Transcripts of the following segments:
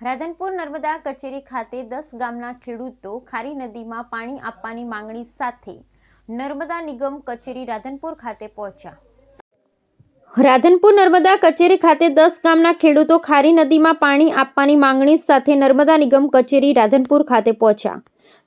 રાધનપુર નર્મદા કચેરી ખાતે દસ ગામના ખેડૂતો ખારી નદીમાં પાણી આપવાની માંગણી સાથે નર્મદા નિગમ કચેરી રાધનપુર ખાતે પહોંચ્યા. રાધનપુર નર્મદા કચેરી ખાતે દસ ગામના ખેડૂતો ખારી નદીમાં પાણી આપવાની માંગણી સાથે નર્મદા નિગમ કચેરી રાધનપુર ખાતે પહોંચ્યા.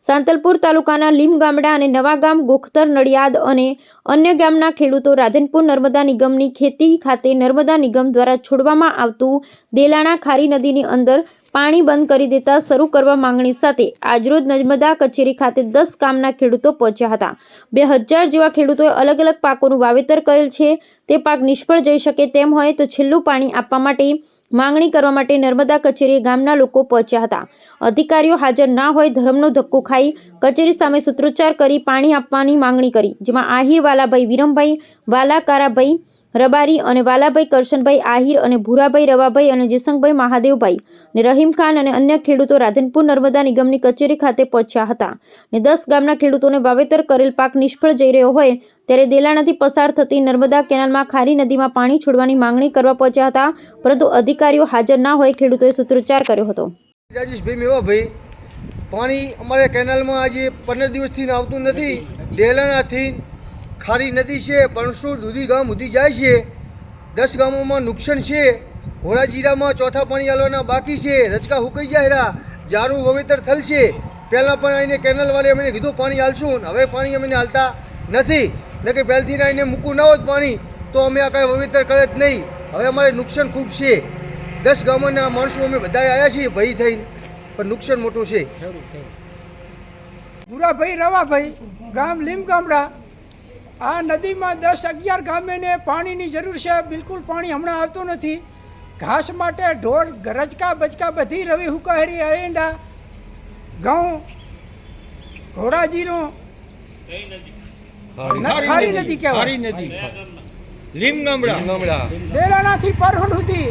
સાંતલપુર તાલુકાના લીમ ગામડા અને નવા ગામ ગોખતર, નડિયાદ અને અન્ય ગામના ખેડૂતો રાધનપુર નર્મદા નિગમની ખેતી ખાતે નર્મદા નિગમ દ્વારા છોડવામાં આવતું દેલાણા ખારી નદીની અંદર પાણી બંધ કરી દેતા શરૂ કરવા માંગણી સાથે આજરોજ નર્મદા કચેરી ખાતે દસ ગામના ખેડૂતો પહોંચ્યા હતા. બે હજાર જેવા ખેડૂતોએ અલગ અલગ પાકોનું વાવેતર કરેલ છે. તે પાક નિષ્ફળ જઈ શકે તેમ હોય તો છેલ્લું પાણી આપવા માટે માંગણી કરવા માટે નર્મદા કચેરીએ ગામના લોકો પહોંચ્યા હતા. અધિકારીઓ હાજર ના હોય ધર્મનો ધક્કો ખાઈ કચેરી સામે સૂત્રોચ્ચાર કરી પાણી આપવાની માંગણી કરી, જેમાં આહિર વાલાભાઈ વિરમભાઈ, વાલાકારાભાઈ રબારી અને વાલાભાઈ કરશનભાઈ આહિર અને ભૂરાભાઈ રવાભાઈ અને જેસંગભાઈ મહાદેવભાઈ ને રહીમ ખાન અને અન્ય ખેડૂતો રાધનપુર નર્મદા નિગમની કચેરી ખાતે પહોંચ્યા હતા ને દસ ગામના ખેડૂતોને વાવેતર કરેલ પાક નિષ્ફળ જઈ રહ્યો હોય ત્યારે દેલાણાથી પસાર થતી નર્મદા કેનાલમાં ખારી નદીમાં પાણી છોડવાની માંગણી કરવા પહોંચ્યા હતા, પરંતુ અધિકારીઓ હાજર ના હોય ખેડૂતોએ સૂત્રોચ્ચાર કર્યો હતો. રાજેશભાઈ મેવાભાઈ પાણી અમારે કેનાલમાં આજે પંદર દિવસથી આવતું નથી. દેલાણાથી ખારી નદી છે પણસુ દૂધી ગામ સુધી જાય છે. દસ ગામોમાં નુકસાન છે. ઘોડાજીરામાં ચોથા પાણી આલવાના બાકી છે. રચકા હુકાઈ જાય રહ્યા જારું વવેતર થલશે. પહેલાં પણ આવીને કેનલવાળી અમને કીધું, પાણી હાલશું હવે પાણી અમને હાલતા નથી. ને પહેલથી ના એને મૂકવું ના હોત પાણી તો અમે આ કાંઈ વાવેતર કરે જ નહીં. હવે અમારે નુકસાન ખૂબ છે. દસ ગામોના માણસો અમે બધા આવ્યા છીએ ભય થઈને. પણ નુકસાન મોટું છે. ભૂરાભાઈ રવાભાઈ ગામ લીમ ગામડા. આ નદીમાં દસ અગિયાર ગામેને પાણીની જરૂર છે. બિલકુલ પાણી હમણાં આવતું નથી. ઘાસ માટે ઢોર ગરજકા બચકા બધી રવિ હુકાહરી અરેંડા ઘઉં ઘોડાજીરો ખારી નદી કહેવાય. લીમ ગામડા દેલાણાથી પરહણ સુધી